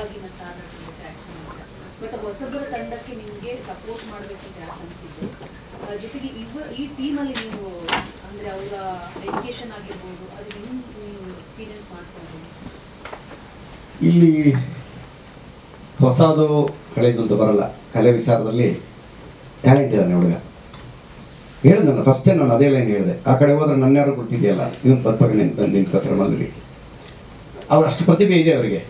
ಇವಾಗಿನ ಸ್ಟಾರ್ ಜೊತೆ act but ಹೊಸಬರ ತಂಡಕ್ಕೆ ನಿಮಗೆ ಸಪೋರ್ಟ್ ಮಾಡಬೇಕು ಅಂತ ಯಾಕೆ ಜೊತೆಗೆ ಇವ, ಈ ಟೀಮಲ್ಲಿ ನೀವು, ಅಂದರೆ ಅವರ ಡೆಡಿಕೇಶನ್ ಆಗಿರ್ಬೋದು, ಅದು ಹೆಂಗೆ ಎಕ್ಸ್ಪೀರಿಯನ್ಸ್ ಮಾಡ್ಕೊಂಡಿದ್ದೀರಿ ಇಲ್ಲಿ ಹೊಸದು ಕಳೆದು ಅಂತ ಬರಲ್ಲ. ಕಲೆ ವಿಚಾರದಲ್ಲಿ ಟ್ಯಾಲೆಂಟ್ ಇದ್ದಾನೆ ಹುಡುಗ? ಹೇಳಿದೆ ನಾನು ಫಸ್ಟೇ ನಾನು ಅದೇ ಲೈನ್ ಹೇಳಿದೆ. ಆ ಕಡೆ ಹೋದ್ರೆ ನನ್ನ ಯಾರು ಗೊತ್ತಿದೆಯಲ್ಲ? ಇವನು ಬರ್ತಾರೆ ನಿಂತ್ಕೋತಾರೆ ಮಲ್ಲಿ ಅವ್ರ ಅಷ್ಟು ಪ್ರತಿಭೆ ಇದೆ ಅವರಿಗೆ.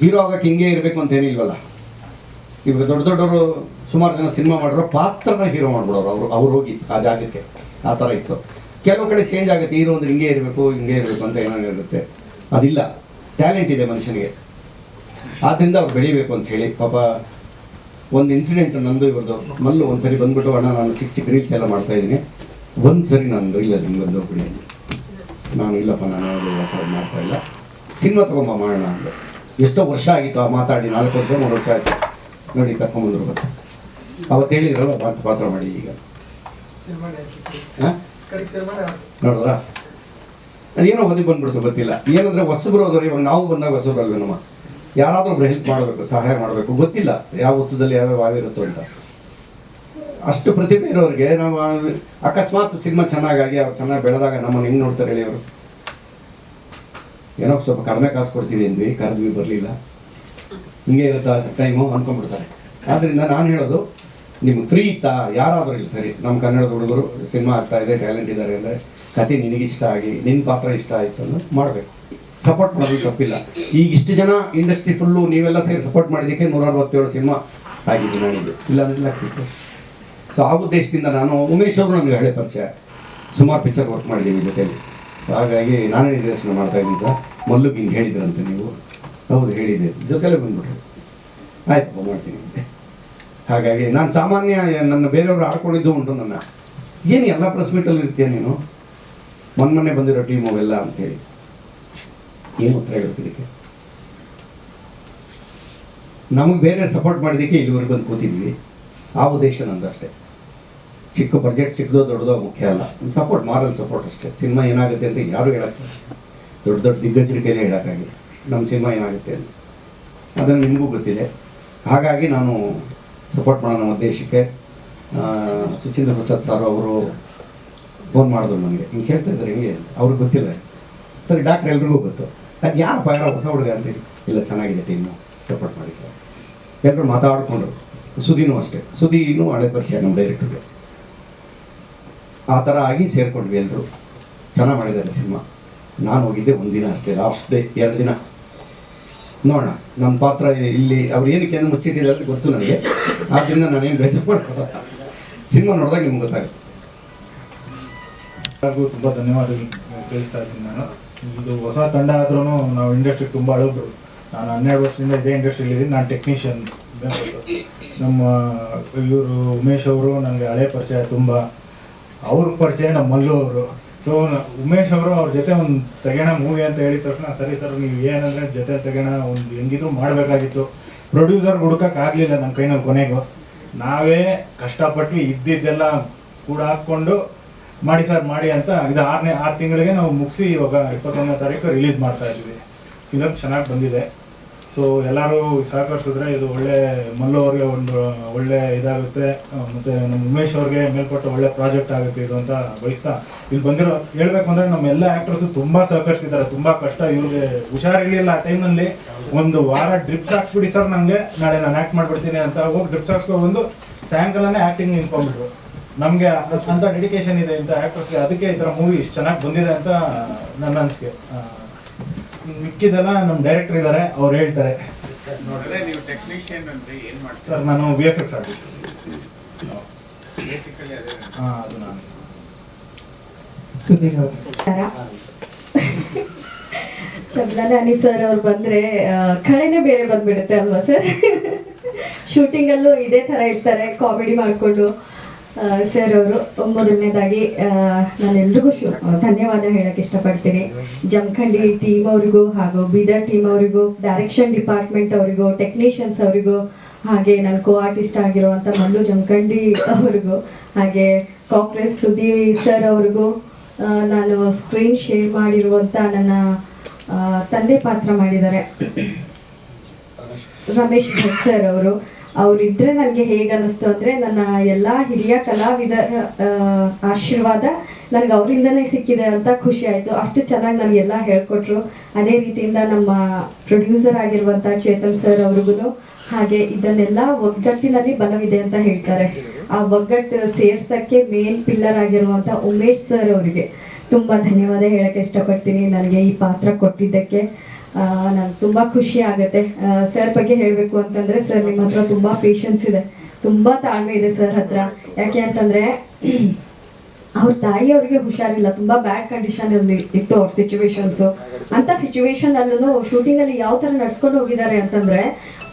ಹೀರೋ ಆಗಕ್ಕೆ ಹಿಂಗೆ ಇರಬೇಕು ಅಂತ ಏನಿಲ್ವಲ್ಲ ಇವಾಗ ದೊಡ್ಡ ದೊಡ್ಡವರು ಸುಮಾರು ಜನ ಸಿನಿಮಾ ಮಾಡಿದ್ರು ಪಾತ್ರನ ಹೀರೋ ಮಾಡ್ಬಿಡೋರು ಅವರು, ಅವ್ರು ಹೋಗಿ ಆ ಜಾಗಕ್ಕೆ. ಆ ಥರ ಇತ್ತು. ಕೆಲವು ಕಡೆ ಚೇಂಜ್ ಆಗುತ್ತೆ. ಹೀರೋ ಅಂದ್ರೆ ಹಿಂಗೆ ಇರಬೇಕು ಹಿಂಗೆ ಇರಬೇಕು ಅಂತ ಏನೋ ಇರುತ್ತೆ. ಅದಿಲ್ಲ. ಟ್ಯಾಲೆಂಟ್ ಇದೆ ಮನುಷ್ಯನಿಗೆ. ಆದ್ದರಿಂದ ಅವ್ರು ಬೆಳಿಬೇಕು ಅಂತ ಹೇಳಿ ಪಾಪ ಒಂದು ಇನ್ಸಿಡೆಂಟ್ ನಂದು ಇವ್ರದ್ದು. ಮಲ್ಲು ಒಂದು ಸರಿ ಬಂದ್ಬಿಟ್ಟು, ಅಣ್ಣ, ನಾನು ಚಿಕ್ಕ ಚಿಕ್ಕ ರೀಲ್ಸ್ ಎಲ್ಲ ಮಾಡ್ತಾ ಇದ್ದೀನಿ. ಒಂದು ಸರಿ ನಾನು ಇಲ್ಲ ನಿಮ್ಗೆ ಬಿಡಿ ನಾನು, ಇಲ್ಲಪ್ಪ, ನಾನು ಮಾಡ್ತಾ ಇಲ್ಲ. ಸಿನಿಮಾ ತಗೊಂಬ ಮಾಡೋಣ ಅಂದೆ. ಎಷ್ಟೋ ವರ್ಷ ಆಗಿತ್ತು ಆ ಮಾತಾಡಿ ನಾಲ್ಕು ವರ್ಷ ಮೂರು ವರ್ಷ ಆಯಿತು. ನೋಡಿ ಕರ್ಕೊಂಬಂದ್ರು ಬಂತು ಅವತ್ತು ಹೇಳಿದ್ರಲ್ಲ ಪಾತ್ರ ಪಾತ್ರ ಮಾಡಿ ಈಗ. ನೋಡಿದ್ರ? ಅದೇನೋ ಹೊದಿ ಬಂದ್ಬಿಡ್ತು ಗೊತ್ತಿಲ್ಲ. ಏನಂದ್ರೆ ಹೊಸಬ್ರು ಹೋದ್ರೆ ಇವಾಗ ನಾವು ಬಂದಾಗ ಹೊಸಬ್ರಲ್ವೇ ನಮ್ಮ ಯಾರಾದರೂ ಒಬ್ರು ಹೆಲ್ಪ್ ಮಾಡಬೇಕು ಸಹಾಯ ಮಾಡಬೇಕು ಗೊತ್ತಿಲ್ಲ. ಯಾವ ಹೊತ್ತದಲ್ಲಿ ಯಾವ್ಯಾವ ಆಗಿರುತ್ತೋ ಅಂತ. ಅಷ್ಟು ಪ್ರತಿಭೆ ಇರೋರಿಗೆ ನಾವು ಅಕಸ್ಮಾತ್ ಸಿನಿಮಾ ಚೆನ್ನಾಗಾಗಿ ಅವ್ರು ಚೆನ್ನಾಗಿ ಬೆಳೆದಾಗ ನಮ್ಮನ್ನು ಹೆಂಗೆ ನೋಡ್ತಾರೆ ಹೇಳಿ ಅವರು. ಏನೋ ಸ್ವಲ್ಪ ಕಡಿಮೆ ಕಾಸು ಕೊಡ್ತೀವಿ ಅಂದ್ವಿ, ಕರೆದ್ವಿ, ಬರಲಿಲ್ಲ. ಹಿಂಗೆ ಇರುತ್ತಾ ಟೈಮು ಅಂದ್ಕೊಂಡ್ಬಿಡ್ತಾರೆ ಆದ್ದರಿಂದ ನಾನು ಹೇಳೋದು, ನಿಮ್ಗೆ ಫ್ರೀ ಇತ್ತಾ, ಯಾರಾದರೂ ಇಲ್ಲ ಸರಿ ನಮ್ಮ ಕನ್ನಡದ ಹುಡುಗರು, ಸಿನಿಮಾ ಆಗ್ತಾ ಇದೆ ಟ್ಯಾಲೆಂಟ್ ಇದ್ದಾರೆ ಅಂದರೆ ಕತೆ ನಿನಗಿಷ್ಟ ಆಗಿ ನಿನ್ನ ಪಾತ್ರ ಇಷ್ಟ ಆಯಿತು ಅಂದ್ರೆ ಮಾಡಬೇಕು. ಸಪೋರ್ಟ್ ಮಾಡೋದು ತಪ್ಪಿಲ್ಲ. ಈಗ ಇಷ್ಟು ಜನ ಇಂಡಸ್ಟ್ರಿ ಫುಲ್ಲು ನೀವೆಲ್ಲ ಸೇರಿ ಸಪೋರ್ಟ್ ಮಾಡಿದ್ದಕ್ಕೆ ನೂರ ಅರವತ್ತೇಳು ಸಿನಿಮಾ ಆಗಿದೆ ನನಗೆ ಇಲ್ಲ ಅಂದ್ರೆ ಆಗ್ತಿತ್ತು ಸೊ ಆ ಉದ್ದೇಶದಿಂದ ನಾನು ಉಮೇಶ್ ಅವರು ನನಗೆ ಹಳೆ ಪರಿಚಯ. ಸುಮಾರು ಪಿಕ್ಚರ್ ವರ್ಕ್ ಮಾಡಿದ್ದೀವಿ ಜೊತೆಯಲ್ಲಿ ಹಾಗಾಗಿ ನಾನೇ ನಿರ್ದೇಶನ ಮಾಡ್ತಾ ಇದ್ದೀನಿ ಸರ್. ಮಲ್ಲುಗೆ ಹಿಂಗೆ ಹೇಳಿದ್ರಂತೆ ನೀವು. ಹೌದು ಹೇಳಿದೆ ಜೊತೆಲೆ ಬಂದ್ಬಿಟ್ರೆ. ಆಯ್ತಪ್ಪ ಮಾಡ್ತೀನಿ. ಹಾಗಾಗಿ ನಾನು ಸಾಮಾನ್ಯ ನನ್ನ ಬೇರೆಯವರು ಆಡ್ಕೊಂಡಿದ್ದು ಉಂಟು ನನ್ನ. ಏನು ಎಲ್ಲ ಪ್ರೆಸ್ ಮೀಟಲ್ಲಿ ಇರ್ತೀಯ ನೀನು? ಮೊನ್ನೆ ಬಂದಿರೋ ಟೀಮ್ ಅವೆಲ್ಲ ಅಂತೇಳಿ. ಏನು ಉತ್ತರ ಹೇಳಬೇಕು ನಮಗೆ ಬೇರೆ ಸಪೋರ್ಟ್ ಮಾಡಿದ್ದಕ್ಕೆ ಇಲ್ಲಿವರೆಗೆ ಬಂದು ಕೂತಿದ್ವಿ. ಆ ಉದ್ದೇಶ ನಂದಷ್ಟೇ. ಚಿಕ್ಕ ಬಜೆಟ್ ಚಿಕ್ಕದೋ ದೊಡ್ಡದೋ ಮುಖ್ಯ ಅಲ್ಲ. ಸಪೋರ್ಟ್ ಮಾರಲ್ ಸಪೋರ್ಟ್ ಅಷ್ಟೇ. ಸಿನಿಮಾ ಏನಾಗುತ್ತೆ ಅಂತ ಯಾರು ಹೇಳಕ್ಕೆ ದೊಡ್ಡ ದೊಡ್ಡ ದಿಗ್ಗಜರ ಕೈಲೇ ಹೇಳೋಕ್ಕಾಗಿಲ್ಲ ನಮ್ಮ ಸಿನಿಮಾ ಏನಾಗುತ್ತೆ ಅಂತ. ಅದನ್ನು ನಿಮಗೂ ಗೊತ್ತಿದೆ. ಹಾಗಾಗಿ ನಾನು ಸಪೋರ್ಟ್ ನಮ್ಮ ಉದ್ದೇಶಕ್ಕೆ. ಸುಚೀಂದ್ರ ಪ್ರಸಾದ್ ಸರ್ ಅವರು ಫೋನ್ ಮಾಡಿದ್ರು ನನಗೆ. ಹಿಂಗೆ ಕೇಳ್ತಾ ಇದ್ದಾರೆ, ಹಿಂಗೆ ಅವ್ರಿಗೆ ಗೊತ್ತಿಲ್ಲ. ಸರಿ ಡಾಕ್ಟ್ರ್ ಎಲ್ರಿಗೂ ಗೊತ್ತು. ಅದು ಯಾರು ಯಾರೋ ಹೊಸ ಹುಡುಗ ಅಂತ ಇಲ್ಲ, ಚೆನ್ನಾಗಿದೆ ಟೀಮು ಸಪೋರ್ಟ್ ಮಾಡಿ ಸರ್. ಎಲ್ಲರೂ ಮಾತಾಡಿಕೊಂಡ್ರು. ಸುದೀನೂ ಅಷ್ಟೇ. ಸುದೀನೂ ಹಳೆ ಪರಿಚಯ ನಮ್ಮ ಡೈರೆಕ್ಟ್ರಿಗೆ ಆ ಥರ ಆಗಿ ಸೇರಿಕೊಂಡ್ವಿ ಎಲ್ಲರೂ ಚೆನ್ನಾಗಿ ಮಾಡಿದ್ದಾರೆ ಸಿನಿಮಾ. ನಾನು ಹೋಗಿದ್ದೆ ಒಂದಿನ ದಿನ ಅಷ್ಟೇ ಲಾಸ್ಟ್ ಡೇ ಎರಡು ದಿನ. ನೋಡೋಣ ನನ್ನ ಪಾತ್ರ ಇಲ್ಲಿ, ಅವ್ರು ಏನಕ್ಕೆ ಅಂದ್ರೆ ಮುಚ್ಚಿಟ್ಟಿದೆ ಅಂತ ಗೊತ್ತು ನನಗೆ. ಆದ್ದರಿಂದ ನಾನೇನು ಬೇಜಾರು ಸಿನಿಮಾ ನೋಡಿದಾಗ ನಿಮ್ಗೆ ಗೊತ್ತಾಗುತ್ತೆ. ಎಲ್ಲರಿಗೂ ತುಂಬ ಧನ್ಯವಾದಗಳು. ತಿಳಿಸ್ತಾ ಇದ್ದೀನಿ ನಾನು. ಇದು ಹೊಸ ತಂಡ ಆದ್ರೂ ನಾವು ಇಂಡಸ್ಟ್ರಿ ತುಂಬ ಅಳಬರು. ನಾನು ಹನ್ನೆರಡು ವರ್ಷದಿಂದ ಇದೇ ಇಂಡಸ್ಟ್ರಿಯಲ್ಲಿ ಇದ್ದೀನಿ. ನಾನು ಟೆಕ್ನಿಷಿಯನ್ ನಮ್ಮ, ಇವರು ಉಮೇಶ್ ಅವರು ನನಗೆ ಹಳೆ ಪರಿಚಯ ತುಂಬ. ಅವ್ರ ಪರಿಚಯ ನಮ್ಮ ಮಲ್ಲು ಅವರು. ಸೊ ಉಮೇಶ್ ಅವರು ಅವ್ರ ಜೊತೆ ಒಂದು ತೆಗೋಣ ಮೂವಿ ಅಂತ ಹೇಳಿದ ತಕ್ಷಣ, ಸರಿ ಸರ್ ನೀವು ಏನಂದ್ರೆ ಜೊತೆ ತೆಗೋಣ, ಒಂದು ಹೆಂಗಿದ್ರು ಮಾಡಬೇಕಾಗಿತ್ತು. ಪ್ರೊಡ್ಯೂಸರ್ ಹುಡುಕಕ್ಕೆ ಆಗಲಿಲ್ಲ ನಮ್ಮ ಕೈನಲ್ಲಿ ಕೊನೆಗೂ. ನಾವೇ ಕಷ್ಟಪಟ್ಟು ಇದ್ದಿದ್ದೆಲ್ಲ ಕೂಡ ಹಾಕ್ಕೊಂಡು, ಮಾಡಿ ಸರ್ ಮಾಡಿ ಅಂತ ಇದು ಆರನೇ, ಆರು ತಿಂಗಳಿಗೆ ನಾವು ಮುಗಿಸಿ ಇವಾಗ ಇಪ್ಪತ್ತೊಂದನೇ ತಾರೀಕು ರಿಲೀಸ್ ಮಾಡ್ತಾ ಇದ್ದೀವಿ. ಫಿಲಮ್ ಚೆನ್ನಾಗಿ ಬಂದಿದೆ. ಸೊ ಎಲ್ಲರೂ ಸಹಕರಿಸಿದ್ರೆ ಇದು ಒಳ್ಳೆ ಮಲ್ಲು ಅವ್ರಿಗೆ ಒಂದು ಒಳ್ಳೆ ಇದಾಗುತ್ತೆ. ಮತ್ತೆ ನಮ್ಮ ಉಮೇಶ್ ಅವ್ರಿಗೆ ಮೇಲ್ಪಟ್ಟ ಒಳ್ಳೆ ಪ್ರಾಜೆಕ್ಟ್ ಆಗುತ್ತೆ ಇದು ಅಂತ ಬಯಸ್ತಾ. ಇಲ್ಲಿ ಬಂದಿರೋ, ಹೇಳ್ಬೇಕು ಅಂದ್ರೆ ನಮ್ಮ ಎಲ್ಲ ಆಕ್ಟರ್ಸ್ ತುಂಬಾ ಸಹಕರಿಸಿದ್ದಾರೆ. ತುಂಬಾ ಕಷ್ಟ. ಇವ್ರಿಗೆ ಹುಷಾರಿರ್ಲಿಲ್ಲ ಆ ಟೈಮ್ನಲ್ಲಿ ಒಂದು ವಾರ ಡ್ರಿಪ್ಸ್ ಹಾಕ್ಸ್ಬಿಡಿ ಸರ್ ನಂಗೆ. ನಾಳೆ ನಾನು ಆಕ್ಟ್ ಮಾಡ್ಬಿಡ್ತೀನಿ ಅಂತ ಹೋಗಿ ಡ್ರಿಪ್ಸ್ ಹಾಕ್ಸ್ಕೊಂಡು ಸಾಯಂಕಾಲನೇ ಆಕ್ಟಿಂಗ್ ನಿಂತ್ಕೊಂಡ್ಬಿಟ್ರು ನಮಗೆ ಅಂತ ಡೆಡಿಕೇಶನ್ ಇದೆ ಇಂಥ ಆಕ್ಟರ್ಸ್ಗೆ ಅದಕ್ಕೆ ಈ ಥರ ಮೂವಿ ಇಷ್ಟು ಚೆನ್ನಾಗಿ ಬಂದಿದೆ ಅಂತ ನನ್ನ ಅನಿಸಿಕೆ. ಮಿಕ್ಕಿದೆಲ್ಲ ನಮ್ಮ ಡೈರೆಕ್ಟರ್ ಇದ್ದಾರೆ ಅವ್ರು ಹೇಳ್ತಾರೆ. ನೋಡಿದ್ರೆ ನೀವು ಟೆಕ್ನಿಷಿಯನ್ ಅಂದ್ರೆ ಏನು ಮಾಡ್ತೀರಾ? ಸರ್ ನಾನು V F X artist basically ಅದೇ ಹಾಂ ಅದು ನಾನು. ತಬ್ಲಾನ ಅನಿ ಸರ್ ಅವ್ರು ಬಂದ್ರೆ ಕಳೆನೇ ಬೇರೆ ಬಂದ್ಬಿಡುತ್ತೆ ಅಲ್ವಾ ಸರ್? ಶೂಟಿಂಗ್ ಅಲ್ಲೂ ಇದೇ ತರ ಇರ್ತಾರೆ ಕಾಮಿಡಿ ಮಾಡಿಕೊಂಡು. ಸರ್ ಅವರು ಮೊದಲನೇದಾಗಿ ನಾನು ಎಲ್ರಿಗೂ ಶು ಧನ್ಯವಾದ ಹೇಳಕ್ ಇಷ್ಟಪಡ್ತೀನಿ. ಜಮಖಂಡಿ ಟೀಮ್ ಅವರಿಗೂ ಹಾಗೂ ಬೀದರ್ ಟೀಮ್ ಅವರಿಗೂ ಡೈರೆಕ್ಷನ್ ಡಿಪಾರ್ಟ್ಮೆಂಟ್ ಅವರಿಗೂ ಟೆಕ್ನಿಷಿಯನ್ಸ್ ಅವರಿಗೂ ಹಾಗೆ ನನ್ನ ಕೋ ಆರ್ಟಿಸ್ಟ್ ಆಗಿರುವಂಥ ಮಲ್ಲು ಜಮಖಂಡಿ ಅವರಿಗೂ ಹಾಗೆ ಕಾಂಗ್ರೆಸ್ ಸುದಿ ಸರ್ ಅವ್ರಿಗೂ ನಾನು ಸ್ಕ್ರೀನ್ ಶೇರ್ ಮಾಡಿರುವಂಥ ನನ್ನ ತಂದೆ ಪಾತ್ರ ಮಾಡಿದ್ದಾರೆ. ರಮೇಶ್ ಭಟ್ ಸರ್ ಅವರು. ಅವರಿದ್ರೆ ನನಗೆ ಹೇಗೆ ಅನ್ನಿಸ್ತು ಅಂದರೆ ನನ್ನ ಎಲ್ಲ ಹಿರಿಯ ಕಲಾವಿದರ ಆಶೀರ್ವಾದ ನನಗೆ ಅವರಿಂದನೇ ಸಿಕ್ಕಿದೆ ಅಂತ ಖುಷಿ ಆಯಿತು. ಅಷ್ಟು ಚೆನ್ನಾಗಿ ನನಗೆಲ್ಲ ಹೇಳ್ಕೊಟ್ರು. ಅದೇ ರೀತಿಯಿಂದ ನಮ್ಮ ಪ್ರೊಡ್ಯೂಸರ್ ಆಗಿರುವಂಥ ಚೇತನ್ ಸರ್ ಅವ್ರಿಗೂ ಹಾಗೆ ಇದನ್ನೆಲ್ಲ ಒಗ್ಗಟ್ಟಿನಲ್ಲಿ ಬಲವಿದೆ ಅಂತ ಹೇಳ್ತಾರೆ. ಆ ಒಗ್ಗಟ್ಟು ಸೇರ್ಸಕ್ಕೆ ಮೇನ್ ಪಿಲ್ಲರ್ ಆಗಿರುವಂಥ ಉಮೇಶ್ ಸರ್ ಅವರಿಗೆ ತುಂಬ ಧನ್ಯವಾದ ಹೇಳಕ್ಕೆ ಇಷ್ಟಪಡ್ತೀನಿ. ನನಗೆ ಈ ಪಾತ್ರ ಕೊಟ್ಟಿದ್ದಕ್ಕೆ. ನನಗೆ ತುಂಬಾ ಖುಷಿ ಆಗುತ್ತೆ. ಸರ್ ಬಗ್ಗೆ ಹೇಳಬೇಕು ಅಂತಂದ್ರೆ ಸರ್ ನಿಮ್ಮ ಹತ್ರ ತುಂಬ ಪೇಷನ್ಸ್ ಇದೆ. ತುಂಬಾ ತಾಳ್ಮೆ ಇದೆ ಸರ್ ಹತ್ರ. ಯಾಕೆ ಅಂತಂದ್ರೆ ಅವ್ರ ತಾಯಿ ಅವ್ರಿಗೆ ಹುಷಾರಿಲ್ಲ. ತುಂಬಾ ಬ್ಯಾಡ್ ಕಂಡೀಷನ್ ಅಲ್ಲಿ ಇತ್ತು ಅವ್ರ ಸಿಚುವೇಶನ್ಸ್ ಅಂತ ಸಿಚುವೇಶನ್ ಅಲ್ಲೂ ಶೂಟಿಂಗ್ ಅಲ್ಲಿ ಯಾವ ತರ ನಡ್ಸ್ಕೊಂಡು ಹೋಗಿದ್ದಾರೆ ಅಂತಂದ್ರೆ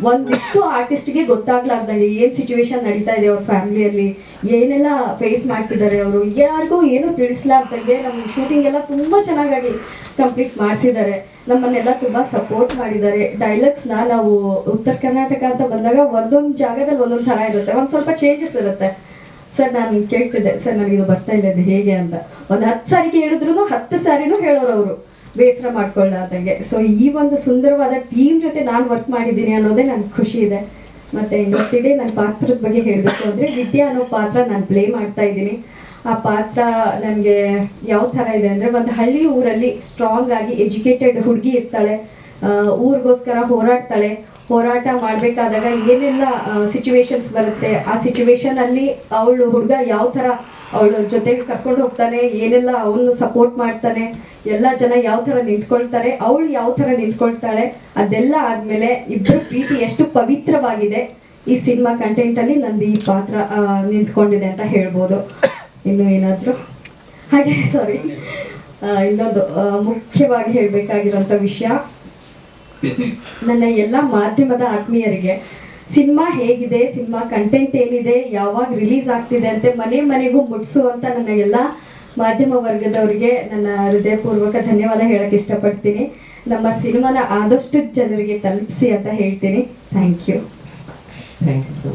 ಒಂದಿಷ್ಟು ಆರ್ಟಿಸ್ಟ್ಗೆ ಗೊತ್ತಾಗ್ಲಾರ್ದಂಗೆ ಏನ್ ಸಿಚುವೇಶನ್ ನಡೀತಾ ಇದೆ ಅವ್ರ ಫ್ಯಾಮಿಲಿಯಲ್ಲಿ ಏನೆಲ್ಲ ಫೇಸ್ ಮಾಡ್ತಿದ್ದಾರೆ ಅವರು, ಯಾರಿಗೂ ಏನು ತಿಳಿಸ್ಲಾರ್ದಂಗೆ ನಮ್ಮ ಶೂಟಿಂಗ್ ಎಲ್ಲ ತುಂಬಾ ಚೆನ್ನಾಗಾಗಿ ಕಂಪ್ಲೀಟ್ ಮಾಡಿಸಿದ್ದಾರೆ ನಮ್ಮನ್ನೆಲ್ಲ ತುಂಬಾ ಸಪೋರ್ಟ್ ಮಾಡಿದ್ದಾರೆ ಡೈಲಾಗ್ಸ್ನ ನಾವು ಉತ್ತರ ಕರ್ನಾಟಕ ಅಂತ ಬಂದಾಗ ಒಂದೊಂದು ಜಾಗದಲ್ಲಿ ಒಂದೊಂದು ಥರ ಇರುತ್ತೆ. ಒಂದು ಸ್ವಲ್ಪ ಚೇಂಜಸ್ ಇರುತ್ತೆ. ಸರ್ ನಾನು ಕೇಳ್ತಿದ್ದೆ. ಸರ್ ನನಗೆ ಇದು ಬರ್ತಾ ಇಲ್ಲ ಹೇಗೆ ಅಂತ. ಒಂದು ಹತ್ತು ಸಾರಿಗೆ ಹೇಳಿದ್ರು ಹತ್ತು ಸಾರಿನೂ ಹೇಳೋರು ಅವರು ಬೇಸರ ಮಾಡ್ಕೊಳ್ಳಾದಂಗೆ. ಸೊ ಈ ಒಂದು ಸುಂದರವಾದ ಟೀಮ್ ಜೊತೆ ನಾನು ವರ್ಕ್ ಮಾಡಿದ್ದೀನಿ ಅನ್ನೋದೇ ನನ್ಗೆ ಖುಷಿ ಇದೆ. ಮತ್ತೆ ಇನ್ನೊಂದಿಡೆ ನನ್ನ ಪಾತ್ರದ ಬಗ್ಗೆ ಹೇಳಬೇಕು ಅಂದರೆ, ವಿದ್ಯಾ ಅನ್ನೋ ಪಾತ್ರ ನಾನು ಪ್ಲೇ ಮಾಡ್ತಾ ಇದ್ದೀನಿ. ಆ ಪಾತ್ರ ನನಗೆ ಯಾವ ಥರ ಇದೆ ಅಂದರೆ, ಒಂದು ಹಳ್ಳಿ ಊರಲ್ಲಿ ಸ್ಟ್ರಾಂಗ್ ಆಗಿ ಎಜುಕೇಟೆಡ್ ಹುಡುಗಿ ಇರ್ತಾಳೆ ಊರಿಗೋಸ್ಕರ ಹೋರಾಡ್ತಾಳೆ. ಹೋರಾಟ ಮಾಡಬೇಕಾದಾಗ ಏನೆಲ್ಲ ಸಿಚುವೇಶನ್ಸ್ ಬರುತ್ತೆ, ಆ ಸಿಚುವೇಶನ್ ಅಲ್ಲಿ ಅವಳು ಹುಡುಗ ಯಾವ ಥರ ಅವಳು ಜೊತೆಗೆ ಕರ್ಕೊಂಡು ಹೋಗ್ತಾನೆ, ಏನೆಲ್ಲ ಅವನು ಸಪೋರ್ಟ್ ಮಾಡ್ತಾನೆ, ಎಲ್ಲ ಜನ ಯಾವ ಥರ ನಿಂತ್ಕೊಳ್ತಾರೆ, ಅವಳು ಯಾವ ಥರ ನಿಂತ್ಕೊಳ್ತಾಳೆ, ಅದೆಲ್ಲ ಆದಮೇಲೆ ಇಬ್ಬರ ಪ್ರೀತಿ ಎಷ್ಟು ಪವಿತ್ರವಾಗಿದೆ. ಈ ಸಿನಿಮಾ ಕಂಟೆಂಟಲ್ಲಿ ನಂದು ಈ ಪಾತ್ರ ನಿಂತ್ಕೊಂಡಿದೆ ಅಂತ ಹೇಳ್ಬೋದು. ಇನ್ನು ಏನಾದರೂ? ಹಾಗೆ ಸಾರಿ ಇನ್ನೊಂದು ಮುಖ್ಯವಾಗಿ ಹೇಳಬೇಕಾಗಿರೋಂಥ ವಿಷಯ. ನನ್ನ ಎಲ್ಲ ಮಾಧ್ಯಮದ ಆತ್ಮೀಯರಿಗೆ ಸಿನಿಮಾ ಹೇಗಿದೆ, ಸಿನಿಮಾ ಕಂಟೆಂಟ್ ಏನಿದೆ, ಯಾವಾಗ ರಿಲೀಸ್ ಆಗ್ತಿದೆ ಅಂತ ಮನೆ ಮನೆಗೂ ಮುಟ್ಸುವಂತ ನನ್ನ ಎಲ್ಲ ಮಾಧ್ಯಮ ವರ್ಗದವರಿಗೆ ನನ್ನ ಹೃದಯಪೂರ್ವಕ ಧನ್ಯವಾದ ಹೇಳಕ್ ಇಷ್ಟಪಡ್ತೀನಿ. ನಮ್ಮ ಸಿನಿಮಾನ ಆದಷ್ಟು ಜನರಿಗೆ ತಲುಪಿಸಿ ಅಂತ ಹೇಳ್ತೀನಿ. Thank you thank you so